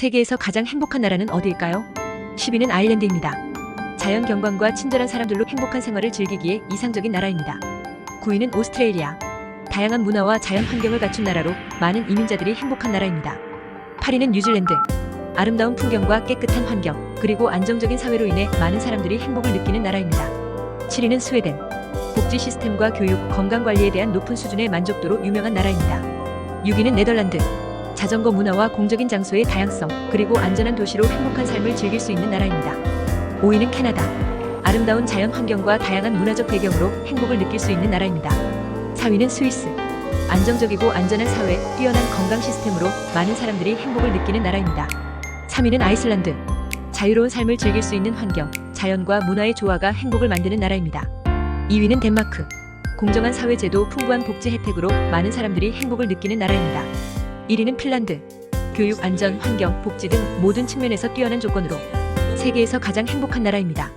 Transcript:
세계에서 가장 행복한 나라는 어디일까요? 10위는 아일랜드입니다. 자연 경관과 친절한 사람들로 행복한 생활을 즐기기에 이상적인 나라입니다. 9위는 오스트레일리아. 다양한 문화와 자연 환경을 갖춘 나라로 많은 이민자들이 행복한 나라입니다. 8위는 뉴질랜드. 아름다운 풍경과 깨끗한 환경, 그리고 안정적인 사회로 인해 많은 사람들이 행복을 느끼는 나라입니다. 7위는 스웨덴. 복지 시스템과 교육, 건강 관리에 대한 높은 수준의 만족도로 유명한 나라입니다. 6위는 네덜란드. 자전거 문화와 공적인 장소의 다양성, 그리고 안전한 도시로 행복한 삶을 즐길 수 있는 나라입니다. 5위는 캐나다. 아름다운 자연 환경과 다양한 문화적 배경으로 행복을 느낄 수 있는 나라입니다. 4위는 스위스. 안정적이고 안전한 사회, 뛰어난 건강 시스템으로 많은 사람들이 행복을 느끼는 나라입니다. 3위는 아이슬란드. 자유로운 삶을 즐길 수 있는 환경, 자연과 문화의 조화가 행복을 만드는 나라입니다. 2위는 덴마크. 공정한 사회제도, 풍부한 복지 혜택으로 많은 사람들이 행복을 느끼는 나라입니다. 1위는 핀란드. 교육, 안전, 환경, 복지 등 모든 측면에서 뛰어난 조건으로 세계에서 가장 행복한 나라입니다.